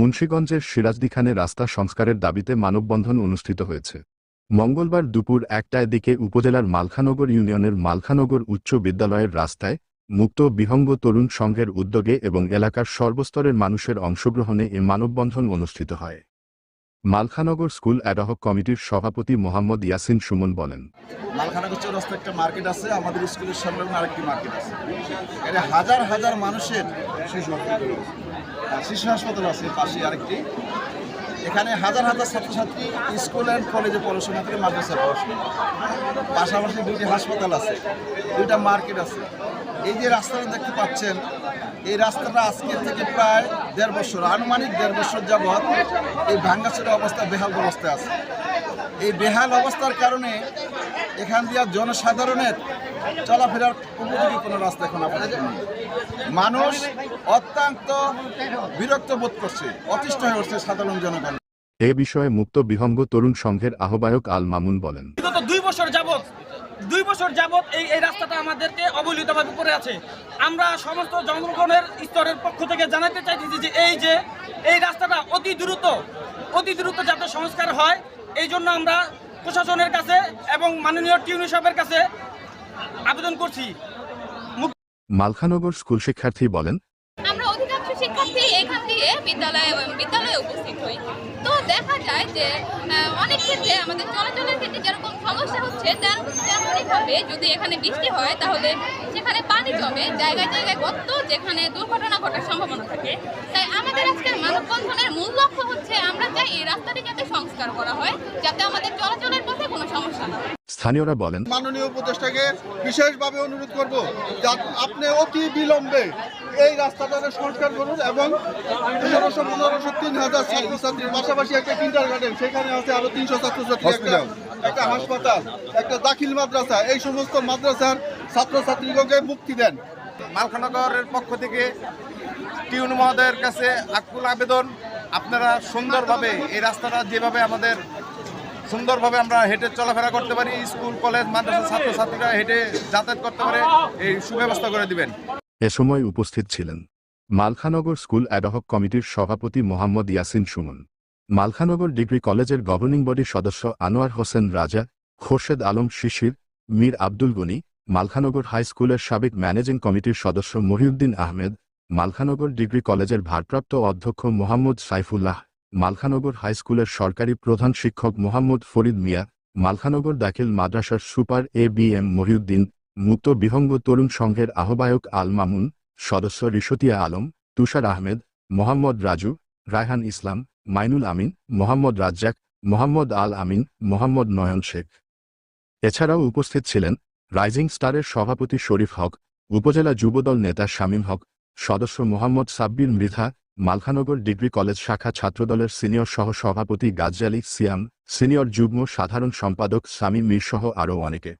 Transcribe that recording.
মুন্সীগঞ্জের সিরাজদিখানে রাস্তা সংস্কারের দাবিতে মানববন্ধন অনুষ্ঠিত হয়েছে। মঙ্গলবার দুপুর একটায় দিকে উপজেলার মালখানগর ইউনিয়নের মালখানগর উচ্চ বিদ্যালয়ের রাস্তায় মুক্ত বিহঙ্গ তরুণ সংঘের উদ্যোগে এবং এলাকার সর্বস্তরের মানুষের অংশগ্রহণে এ মানববন্ধন অনুষ্ঠিত হয়। মালখানগর স্কুল অ্যাডহক কমিটির সভাপতি মোহাম্মদ ইয়াসিন সুমন বলেন, মালখানগর একটা মার্কেট আছে, আমাদের স্কুলের সংলগ্ন আরেকটি মার্কেট আছে। হাজার হাজার মানুষের শিশু হাসপাতাল আছে। পাশে আরেকটি। এখানে হাজার হাজার ছাত্রছাত্রী স্কুল অ্যান্ড কলেজে পড়াশোনা করে মাদ্রাসায় পড়াশোনা পাশাপাশি দুইটি হাসপাতাল আছে, দুইটা মার্কেট আছে। এই যে রাস্তাটা দেখতে পাচ্ছেন, এই রাস্তাটা আজকে থেকে প্রায় দেড় বছর, আনুমানিক দেড় বছর যাবৎ এই ভাঙ্গাচোরা অবস্থা বেহাল অবস্থায় আছে। এই বেহাল অবস্থার কারণে এখান দিয়ে জনসাধারণের চলাফেরার উপযোগী কোনো রাস্তা এখন আপাতত মানুষ অত্যন্ত বিরক্ত বোধ করছে অতিষ্ঠ হয়ে উঠছে সাধারণ জনগণ। এ বিষয়ে মুক্ত বিহঙ্গ তরুণ সংঘের আহ্বায়ক আল মামুন বলেন। বিগত দুই বছর যাবত দুই বছর যাবত এই এই রাস্তাটা আমাদেরকে অবহেলিতভাবে পড়ে আছে। আমরা সমস্ত জনগণের স্তরের পক্ষ থেকে জানাতে চাইতেছি যে এই যে এই রাস্তাটা অতি দ্রুত অতি দ্রুত যাতে সংস্কার হয় এই জন্য আমরা প্রশাসনের কাছে এবং মাননীয় টিউনি সাহেবের কাছে আবেদন করছি। মালখানগর স্কুল শিক্ষার্থী বলেন আমরা অধিকাংশ শিক্ষার্থী এখান দিয়ে বিদ্যালয়ে বিদ্যালয়ে উপস্থিত হই। তো দেখা যায় যে অনেক ক্ষেত্রে আমাদের চলাচলের ক্ষেত্রে যেরকম সমস্যা হচ্ছে তেমন তেমনইভাবে যদি এখানে বৃষ্টি হয় তাহলে সেখানে পানি জমে জায়গায় জায়গায় গর্ত যেখানে দুর্ঘটনা ঘটার সম্ভাবনা থাকে তাই আমাদের আজকের মানববন্ধনের মূল লক্ষ্য হচ্ছে আমরা চাই এই রাস্তাটি যাতে সংস্কার করা হয় যাতে আমাদের চলাচলের পথে কোনো সমস্যা না হয়। স্থানীয়রা বলেন মাননীয় উপদেষ্টাকে বিশেষভাবে অনুরোধ করব আপনি অতি বিলম্বে এই রাস্তাটাকে সংস্কার করুন এবং পনেরোশো পনেরোশো তিন হাজার ছাত্রছাত্রীর পাশাপাশি একটা কিন্ডার গার্ডেন সেখানে আছে আরও তিনশো ছাত্রছাত্রী একটা একটা হাসপাতাল একটা দাখিল মাদ্রাসা এই সমস্ত মাদ্রাসার ছাত্রছাত্রীকে মুক্তি দেন। মালখানগরের পক্ষ থেকে টিউন মহোদয়ের কাছে আকুল আবেদন আপনারা সুন্দরভাবে এই রাস্তাটা যেভাবে আমাদের সুন্দরভাবে আমরা হেঁটে চলাফেরা করতে পারি, স্কুল, কলেজ, মাদ্রাসা, ছাত্রছাত্রীরা হেঁটে যাতায়াত করতে পারে, এই সুব্যবস্থা করে দিবেন। এ সময় উপস্থিত ছিলেন মালখানগর স্কুল অ্যাডহক কমিটির সভাপতি মোহাম্মদ ইয়াসিন সুমন, মালখানগর ডিগ্রি কলেজের গভর্নিং বডির সদস্য আনোয়ার হোসেন রাজা, খোরশেদ আলম শিশির, মীর আব্দুল গনি, মালখানগর হাই স্কুলের সাবেক ম্যানেজিং কমিটির সদস্য মহিউদ্দিন আহমেদ মালখানগর ডিগ্রি কলেজের ভারপ্রাপ্ত অধ্যক্ষ মোহাম্মদ সাইফুল্লাহ, মালখানগর হাই স্কুলের সরকারি প্রধান শিক্ষক মোহাম্মদ ফরিদ মিয়া, মালখানগর দাখিল মাদ্রাসার super A B M Mohiuddin, মুক্ত বিহঙ্গ তরুণ সংঘের আহ্বায়ক আল মামুন, সদস্য রিশতিয়া আলম, তুষার আহমেদ, মোহাম্মদ রাজু, রায়হান ইসলাম, মাইনুল আমিন, মোহাম্মদ রাজ্জাক, মোহাম্মদ আল আমিন, মোহাম্মদ নয়ন শেখ। এছাড়াও উপস্থিত ছিলেন রাইজিং স্টারের সভাপতি শরীফ হক, উপজেলা যুবদল নেতা শামীম হক সদস্য মোহাম্মদ সাব্বির মৃধা, মালখানগর ডিগ্রি কলেজ শাখা ছাত্রদলের সিনিয়র সহ সভাপতি গাজ্জালি সিয়াম, সিনিয়র যুগ্ম সাধারণ সম্পাদক সামি মীরসহ আরও অনেকে।